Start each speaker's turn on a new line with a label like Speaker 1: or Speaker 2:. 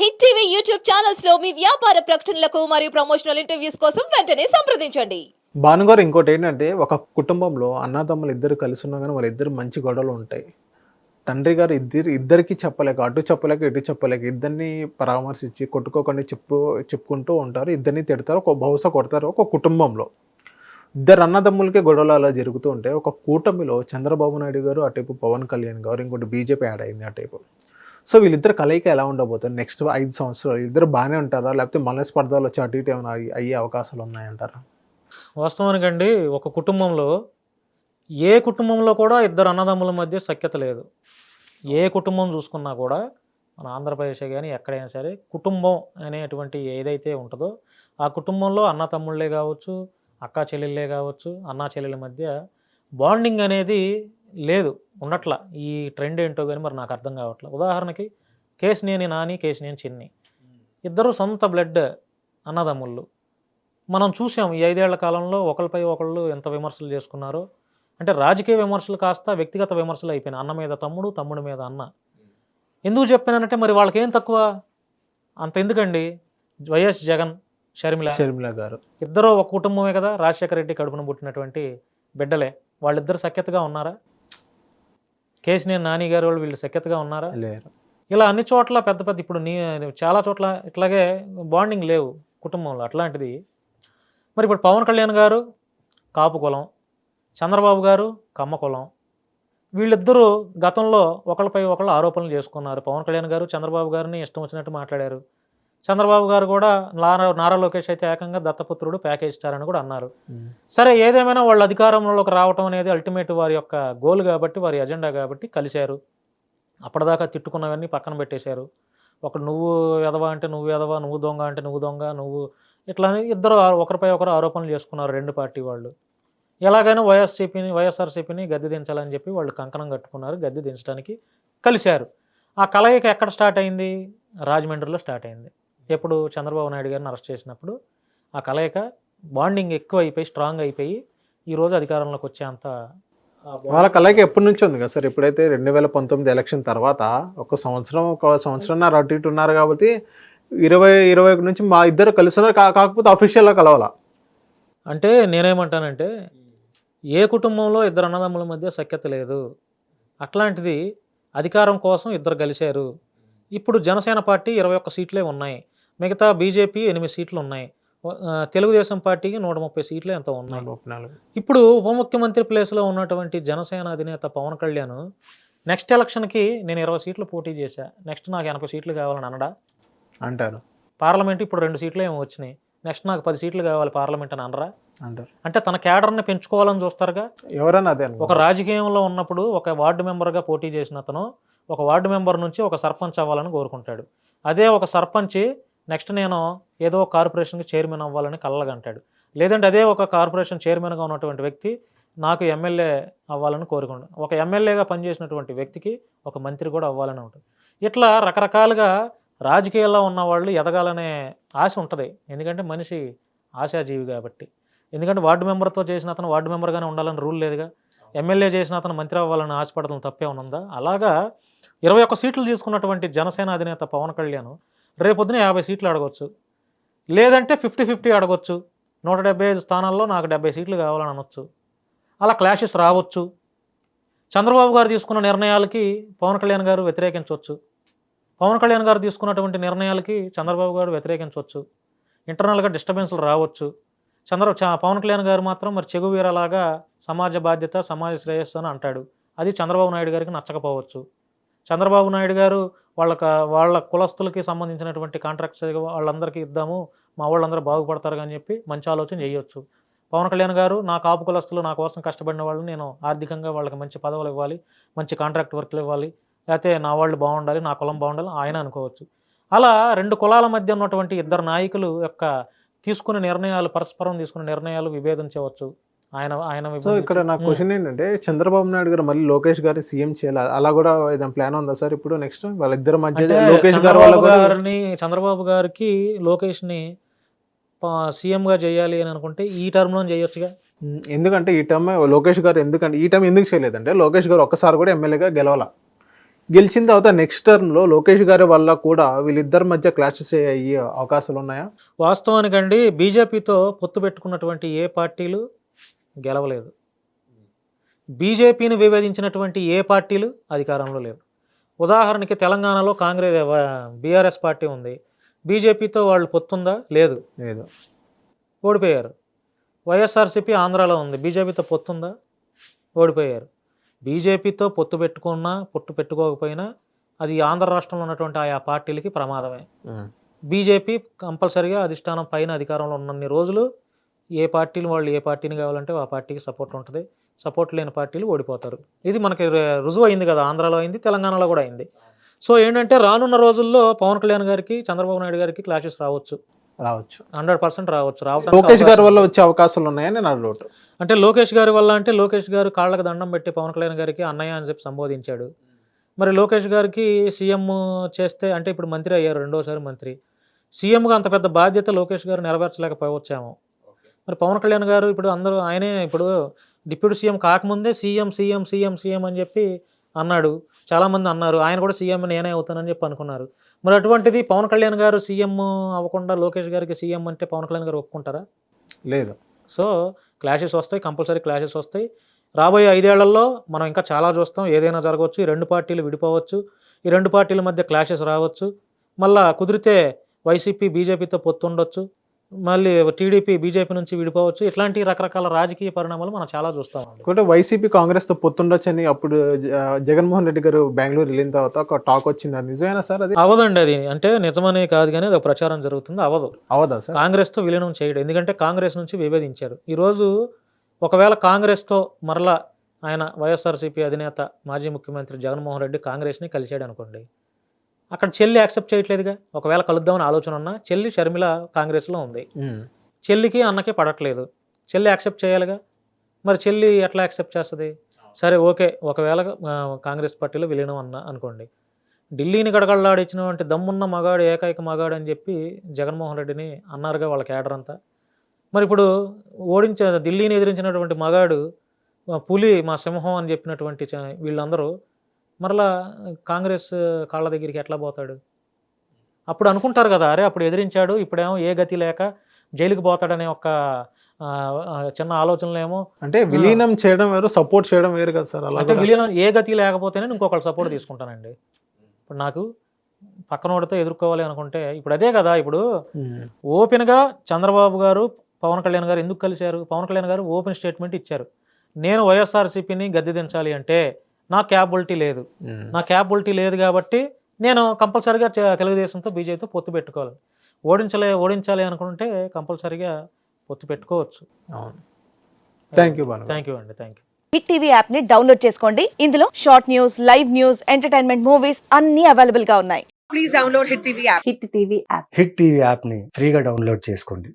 Speaker 1: Hit TV YouTube ఛానల్స్లో మీ వ్యాపార ప్రకటనలకు మరియు ప్రమోషనల్ ఇంటర్వ్యూస్ కోసం వెంటనే సంప్రదించండి.
Speaker 2: భానుగారు ఇంకోటి ఏంటంటే ఒక కుటుంబంలో అన్నదమ్ములు ఇద్దరు కలిసి ఉన్నా కానీ వాళ్ళిద్దరు మంచి గొడవలు ఉంటాయి. తండ్రి గారు ఇద్దరు ఇద్దరికి చెప్పలేక అటు చెప్పలేక ఇటు చెప్పలేక ఇద్దరిని పరామర్శించి కొట్టుకోకుండా చెప్పు చెప్పుకుంటూ ఉంటారు. ఇద్దరిని తిడతారు ఒక బహుశా కొడతారు ఒక కుటుంబంలో. ఇద్దరు అన్నదమ్ములకే గొడవలు అలా జరుగుతూ ఉంటాయి ఒక కూటమిలో చంద్రబాబు నాయుడు గారు అటైపు పవన్ కళ్యాణ్ గారు ఇంకోటి బీజేపీ యాడ్ అయింది అటైపు సో వీళ్ళిద్దరు కలయిక ఎలా ఉండబోతుంది? నెక్స్ట్ ఐదు సంవత్సరాలు ఇద్దరు బాగానే ఉంటారా? లేకపోతే మళ్ళీ స్పర్ధలు వచ్చి అటు ఇటు ఏమైనా అయ్యే- అయ్యే అవకాశాలు ఉన్నాయంటారా?
Speaker 3: వాస్తవానికండి ఒక కుటుంబంలో ఏ కుటుంబంలో కూడా ఇద్దరు అన్నదమ్ముల మధ్య సఖ్యత లేదు. ఏ కుటుంబం చూసుకున్నా కూడా మన ఆంధ్రప్రదేశ్ కానీ ఎక్కడైనా సరే కుటుంబం అనేటువంటి ఏదైతే ఉంటుందో ఆ కుటుంబంలో అన్న తమ్ముళ్ళే కావచ్చు అక్క చెల్లెళ్ళే కావచ్చు అన్నా చెల్లెల మధ్య బాండింగ్ అనేది లేదు ఉండట్ల ఈ ట్రెండ్ ఏంటో కానీ మరి నాకు అర్థం కావట్లే. ఉదాహరణకి కేసినేని నాని కేసినేని చిన్ని. ఇద్దరు సొంత బ్లడ్ అన్నదమ్ముళ్ళు. మనం చూసాం ఈ ఐదేళ్ళ కాలంలో ఒకరిపై ఒకళ్ళు ఎంత విమర్శలు చేసుకున్నారో. అంటే రాజకీయ విమర్శలు కాస్త వ్యక్తిగత విమర్శలు అయిపోయినాయి. అన్న మీద తమ్ముడు తమ్ముడి మీద అన్న. ఎందుకు చెప్పానంటే మరి వాళ్ళకి ఏం తక్కువ? అంత ఎందుకండి? వైఎస్ జగన్ షర్మిల
Speaker 2: షర్మిల గారు.
Speaker 3: ఇద్దరు ఒక కుటుంబమే కదా. రాజశేఖర రెడ్డి కడుపున పుట్టినటువంటి బిడ్డలే. వాళ్ళిద్దరు సఖ్యతగా ఉన్నారా? కేసినేని నాని గారు వాళ్ళు వీళ్ళు సఖ్యతగా ఉన్నారా?
Speaker 2: లేరు.
Speaker 3: ఇలా అన్ని చోట్ల పెద్ద పెద్ద ఇప్పుడు నీ చాలా చోట్ల ఇట్లాగే బాండింగ్ లేవు కుటుంబంలో అట్లాంటిది. మరి ఇప్పుడు పవన్ కళ్యాణ్ గారు కాపు కులం చంద్రబాబు గారు కమ్మ కులం. వీళ్ళిద్దరూ గతంలో ఒకళ్ళపై ఒకళ్ళు ఆరోపణలు చేసుకున్నారు. పవన్ కళ్యాణ్ గారు చంద్రబాబు గారిని ఇష్టం వచ్చినట్టు మాట్లాడారు. చంద్రబాబు గారు కూడా నారా నారా లోకేష్ అయితే ఏకంగా దత్తపుత్రుడు ప్యాకేజ్ ఇస్తారని కూడా అన్నారు. సరే ఏదేమైనా వాళ్ళు అధికారంలోకి రావటం అనేది అల్టిమేట్ వారి యొక్క గోల్ కాబట్టి వారి ఎజెండా కాబట్టి కలిశారు. అప్పటిదాకా తిట్టుకున్నవన్నీ పక్కన పెట్టేశారు. ఒకడు నువ్వు ఎదవా అంటే నువ్వు ఎదవా నువ్వు దొంగ అంటే నువ్వు దొంగ నువ్వు ఇట్లా అని ఇద్దరు ఒకరిపై ఒకరు ఆరోపణలు చేసుకున్నారు రెండు పార్టీ వాళ్ళు. ఎలాగైనా వైఎస్సీపీని వైఎస్ఆర్సీపీని గద్దె దించాలని చెప్పి వాళ్ళు కంకణం కట్టుకున్నారు గద్దె దించడానికి కలిశారు. ఆ కలయిక ఎక్కడ స్టార్ట్ అయింది? రాజమండ్రిలో స్టార్ట్ అయింది. ఎప్పుడు చంద్రబాబు నాయుడు గారిని అరెస్ట్ చేసినప్పుడు ఆ కలయిక బాండింగ్ ఎక్కువ అయిపోయి స్ట్రాంగ్ అయిపోయి ఈరోజు అధికారంలోకి వచ్చేంత
Speaker 2: వాళ్ళ కలయిక ఎప్పటి నుంచి ఉంది కదా సార్? ఇప్పుడైతే రెండు వేల పంతొమ్మిది ఎలక్షన్ తర్వాత ఒక సంవత్సరం ఒక సంవత్సరం అటు ఇటు ఉన్నారు కాబట్టి ఇరవై ఇరవై ఒకటి నుంచి మా ఇద్దరు కలిసి ఉన్నారు కా- కాకపోతే అఫీషియల్గా కలవాల?
Speaker 3: అంటే నేనేమంటానంటే ఏ కుటుంబంలో ఇద్దరు అన్నదమ్ముల మధ్య సఖ్యత లేదు. అట్లాంటిది అధికారం కోసం ఇద్దరు కలిశారు. ఇప్పుడు జనసేన పార్టీ ఇరవై ఒక్క సీట్లే ఉన్నాయి. మిగతా బీజేపీ ఎనిమిది సీట్లు ఉన్నాయి తెలుగుదేశం పార్టీకి నూట ముప్పై సీట్లు ఎంత ఉన్నాయి. ఇప్పుడు ఉప ముఖ్యమంత్రి ప్లేస్లో ఉన్నటువంటి జనసేన అధినేత పవన్ కళ్యాణ్ నెక్స్ట్ ఎలక్షన్కి నేను ఇరవై సీట్లు పోటీ చేశా. నెక్స్ట్ నాకు ఎనభై సీట్లు కావాలని అనడా?
Speaker 2: అంటారు.
Speaker 3: పార్లమెంట్ ఇప్పుడు రెండు సీట్లు ఏమో వచ్చినాయి. నెక్స్ట్ నాకు పది సీట్లు కావాలి పార్లమెంట్ అని అనరా?
Speaker 2: అంటారు.
Speaker 3: అంటే తన క్యాడర్ని పెంచుకోవాలని చూస్తారుగా?
Speaker 2: ఎవరైనా అదే
Speaker 3: ఒక రాజకీయంలో ఉన్నప్పుడు ఒక వార్డు మెంబర్గా పోటీ చేసిన అతను ఒక వార్డు మెంబర్ నుంచి ఒక సర్పంచ్ అవ్వాలని కోరుకుంటాడు. అదే ఒక సర్పంచ్ నెక్స్ట్ నేను ఏదో ఒక కార్పొరేషన్కి చైర్మన్ అవ్వాలని కలగంటాడు లేదంటే అదే ఒక కార్పొరేషన్ చైర్మన్గా ఉన్నటువంటి వ్యక్తి నాకు ఎమ్మెల్యే అవ్వాలని కోరుకుంటాడు ఒక ఎమ్మెల్యేగా పనిచేసినటువంటి వ్యక్తికి ఒక మంత్రి కూడా అవ్వాలని ఉంటుంది. ఇట్లా రకరకాలుగా రాజకీయాల్లో ఉన్న వాళ్ళు ఎదగాలనే ఆశ ఉంటుంది. ఎందుకంటే మనిషి ఆశాజీవి కాబట్టి. ఎందుకంటే వార్డు మెంబర్తో చేసిన అతను వార్డు మెంబర్గానే ఉండాలని రూల్ లేదుగా. ఎమ్మెల్యే చేసిన అతను మంత్రి అవ్వాలని ఆశపడటం తప్పే ఉందా? అలాగా ఇరవై ఒక్క సీట్లు తీసుకున్నటువంటి జనసేన అధినేత పవన్ కళ్యాణ్ రేపొద్దున యాభై సీట్లు అడగవచ్చు లేదంటే ఫిఫ్టీ ఫిఫ్టీ అడగవచ్చు నూట డెబ్బై ఐదు స్థానాల్లో నాకు డెబ్బై సీట్లు కావాలని అనొచ్చు. అలా క్లాషెస్ రావచ్చు. చంద్రబాబు గారు తీసుకున్న నిర్ణయాలకి పవన్ కళ్యాణ్ గారు వ్యతిరేకించవచ్చు పవన్ కళ్యాణ్ గారు తీసుకున్నటువంటి నిర్ణయాలకి చంద్రబాబు గారు వ్యతిరేకించవచ్చు ఇంటర్నల్గా డిస్టర్బెన్స్లు రావచ్చు. చంద్ర పవన్ కళ్యాణ్ గారు మాత్రం మరి చెగువీరలాగా సమాజ బాధ్యత సమాజ శ్రేయస్సు అని అంటాడు. అది చంద్రబాబు నాయుడు గారికి నచ్చకపోవచ్చు. చంద్రబాబు నాయుడు గారు వాళ్ళకి వాళ్ళ కులస్తులకి సంబంధించినటువంటి కాంట్రాక్ట్స్ వాళ్ళందరికీ ఇద్దాము మా వాళ్ళందరూ బాగుపడతారు అని చెప్పి మంచి ఆలోచన చేయొచ్చు. పవన్ కళ్యాణ్ గారు నా కాపు కులస్తులు నా కోసం కష్టపడిన వాళ్ళు నేను ఆర్థికంగా వాళ్ళకి మంచి పదవులు ఇవ్వాలి మంచి కాంట్రాక్ట్ వర్క్లు ఇవ్వాలి లేకపోతే నా వాళ్ళు బాగుండాలి నా కులం బాగుండాలి ఆయన అనుకోవచ్చు. అలా రెండు కులాల మధ్య ఉన్నటువంటి ఇద్దరు నాయకులు యొక్క తీసుకునే నిర్ణయాలు పరస్పరం తీసుకునే నిర్ణయాలు విభేదించవచ్చు. ఆయన ఆయన
Speaker 2: సో ఇక్కడ నా. క్వశ్చన్ ఏంటంటే చంద్రబాబు నాయుడు గారు మళ్ళీ లోకేష్ గారి సీఎం చేయాలి? అలా కూడా ఏదైనా ప్లాన్ ఉందా సార్ ఇప్పుడు నెక్స్ట్ వాళ్ళిద్దరి మధ్య లోకేష్ గారు
Speaker 3: గారిని చంద్రబాబు గారికి లోకేష్ని సీఎం గా చేయాలి అని అనుకుంటే ఈ టర్మ్లో చేయొచ్చుగా?
Speaker 2: ఉమ్, ఎందుకంటే ఈ టైం లోకేష్ గారు ఎందుకంటే ఈ టైం ఎందుకు చేయలేదంటే లోకేష్ గారు ఒక్కసారి కూడా ఎమ్మెల్యేగా గెలవాల. గెలిచిన తర్వాత నెక్స్ట్ టర్మ్లో లోకేష్ గారి వల్ల కూడా వీళ్ళిద్దరి మధ్య క్లాషెస్ అయ్యే అవకాశాలు ఉన్నాయా?
Speaker 3: వాస్తవానికండి బీజేపీతో పొత్తు పెట్టుకున్నటువంటి ఏ పార్టీలు గెలవలేదు. బీజేపీని విభేదించినటువంటి ఏ పార్టీలు అధికారంలో లేవు. ఉదాహరణకి తెలంగాణలో కాంగ్రెస్ బీఆర్ఎస్ పార్టీ ఉంది. బీజేపీతో వాళ్ళు పొత్తుందా? లేదు.
Speaker 2: లేదు.
Speaker 3: ఓడిపోయారు. వైఎస్ఆర్సీపీ ఆంధ్రాలో ఉంది. బీజేపీతో పొత్తుందా? ఓడిపోయారు. బీజేపీతో పొత్తు పెట్టుకున్నా పొత్తు పెట్టుకోకపోయినా అది ఆంధ్ర రాష్ట్రంలో ఉన్నటువంటి ఆయా పార్టీలకి ప్రమాదమే. బీజేపీ కంపల్సరిగా అధిష్టానం పైన అధికారంలో ఉన్నన్ని రోజులు ఏ పార్టీలు వాళ్ళు ఏ పార్టీని కావాలంటే ఆ పార్టీకి సపోర్ట్ ఉంటుంది. సపోర్ట్ లేని పార్టీలు ఓడిపోతారు. ఇది మనకి రుజువు అయింది కదా ఆంధ్రాలో అయింది తెలంగాణలో కూడా అయింది. సో ఏంటంటే రానున్న రోజుల్లో పవన్ కళ్యాణ్ గారికి చంద్రబాబు నాయుడు గారికి క్లాషెస్ రావచ్చు.
Speaker 2: రావచ్చు.
Speaker 3: హండ్రెడ్ పర్సెంట్ రావచ్చు. రావడానికి
Speaker 2: లోకేష్ గారి వల్ల వచ్చే అవకాశాలు ఉన్నాయని నా డౌట్
Speaker 3: అంటే లోకేష్ గారి వల్ల అంటే లోకేష్ గారు కాళ్ళకి దండం పెట్టి పవన్ కళ్యాణ్ గారికి అన్నయ్య అని చెప్పి సంబోధించాడు. మరి లోకేష్ గారికి సీఎం చేస్తే అంటే ఇప్పుడు మంత్రి అయ్యారు రెండోసారి మంత్రి. సీఎంగా అంత పెద్ద బాధ్యత లోకేష్ గారు నెరవేర్చలేకపోవచ్చాము. మరి పవన్ కళ్యాణ్ గారు ఇప్పుడు అందరూ ఆయనే ఇప్పుడు డిప్యూటీ సీఎం కాకముందే సీఎం సీఎం సీఎం సీఎం అని చెప్పి అన్నాడు. చాలామంది అన్నారు. ఆయన కూడా సీఎం నేనే అవుతానని చెప్పి అనుకున్నారు. మరి అటువంటిది పవన్ కళ్యాణ్ గారు సీఎం అవ్వకుండా లోకేష్ గారికి సీఎం అంటే పవన్ కళ్యాణ్ గారు ఒప్పుకుంటారా?
Speaker 2: లేదు.
Speaker 3: సో క్లాషెస్ వస్తాయి కంపల్సరీ క్లాషెస్ వస్తాయి. రాబోయే ఐదేళ్ళలో మనం ఇంకా చాలా చూస్తాం. ఏదైనా జరగవచ్చు ఈ రెండు పార్టీలు విడిపోవచ్చు ఈ రెండు పార్టీల మధ్య క్లాషెస్ రావచ్చు. మళ్ళా కుదిరితే వైసీపీ బీజేపీతో పొత్తుండొచ్చు మళ్ళీ టీడీపీ బీజేపీ నుంచి విడిపోవచ్చు. ఇట్లాంటి రకరకాల రాజకీయ పరిణామాలు మనం చాలా చూస్తామండి.
Speaker 2: ఇంకోటి వైసీపీ కాంగ్రెస్తో పొత్తుండొచ్చని అప్పుడు జగన్మోహన్ రెడ్డి గారు బెంగళూరు వెళ్ళిన తర్వాత ఒక టాక్ వచ్చింది. అది నిజమేనా సార్ అది?
Speaker 3: అవదండి అది. అంటే నిజమనే కాదు కానీ అది ప్రచారం జరుగుతుంది. అవదు.
Speaker 2: అవదా సార్?
Speaker 3: కాంగ్రెస్తో విలీనం చేయడు. ఎందుకంటే కాంగ్రెస్ నుంచి విభేదించాడు. ఈరోజు ఒకవేళ కాంగ్రెస్తో మరలా ఆయన వైఎస్ఆర్సీపీ అధినేత మాజీ ముఖ్యమంత్రి జగన్మోహన్ రెడ్డి కాంగ్రెస్ని కలిశాడు అనుకోండి అక్కడ చెల్లి యాక్సెప్ట్ చేయట్లేదుగా. ఒకవేళ కలుద్దామని ఆలోచన ఉన్నా చెల్లి షర్మిల కాంగ్రెస్లో ఉంది. చెల్లికి అన్నకి పడట్లేదు. చెల్లి యాక్సెప్ట్ చేయాలిగా? మరి చెల్లి ఎట్లా యాక్సెప్ట్ చేస్తుంది? సరే ఓకే. ఒకవేళ కాంగ్రెస్ పార్టీలో విలీనం అన్న అనుకోండి. ఢిల్లీని గడగడలాడించినటువంటి దమ్మున్న మగాడు ఏకైక మగాడు అని చెప్పి జగన్మోహన్ రెడ్డిని అన్నారుగా వాళ్ళ కేడర్ అంతా. మరి ఇప్పుడు ఓడించ ఢిల్లీని ఎదిరించినటువంటి మగాడు పులి మా సింహం అని చెప్పినటువంటి వీళ్ళందరూ మరలా కాంగ్రెస్ కాళ్ళ దగ్గరికి ఎట్లా పోతాడు? అప్పుడు అనుకుంటారు కదా అరే అప్పుడు ఎదిరించాడు ఇప్పుడేమో ఏ గతి లేక జైలుకి పోతాడనే ఒక చిన్న ఆలోచనలు ఏమో
Speaker 2: అంటే విలీనం చేయడం వేరు సపోర్ట్ చేయడం వేరు కదా సార్ అలా
Speaker 3: అంటే. విలీనం ఏ గతి లేకపోతేనే ఇంకొకళ్ళ సపోర్ట్ తీసుకుంటానండి. ఇప్పుడు నాకు పక్కనోడితో ఎదుర్కోవాలి అనుకుంటే ఇప్పుడు అదే కదా ఇప్పుడు. ఓపెన్గా చంద్రబాబు గారు పవన్ కళ్యాణ్ గారు ఎందుకు కలిశారు? పవన్ కళ్యాణ్ గారు ఓపెన్ స్టేట్మెంట్ ఇచ్చారు. నేను వైఎస్ఆర్సీపీని గద్దె దించాలి అంటే నా క్యాపబిలిటీ లేదు. నా క్యాపబిలిటీ లేదు కాబట్టి నేను కంపల్సరీగా తెలుగుదేశంతో బీజేపీతో పొత్తు పెట్టుకోవాలి. ఓడించలే ఓడించాలి అనుకుంటే కంపల్సరీగా పొత్తు పెట్టుకోవచ్చు.
Speaker 2: అవును. థ్యాంక్ యూ
Speaker 3: థ్యాంక్ యూ అండి థ్యాంక్ యూ
Speaker 4: హిట్ టీవీ యాప్ని డౌన్లోడ్ చేసుకోండి. ఇందులో short news live news entertainment movies అన్ని అవైలబుల్గా ఉన్నాయి.
Speaker 5: Please download Hit TV app.
Speaker 4: Hit TV app
Speaker 6: hit TV యాప్ని ఫ్రీగా డౌన్లోడ్ చేసుకోండి.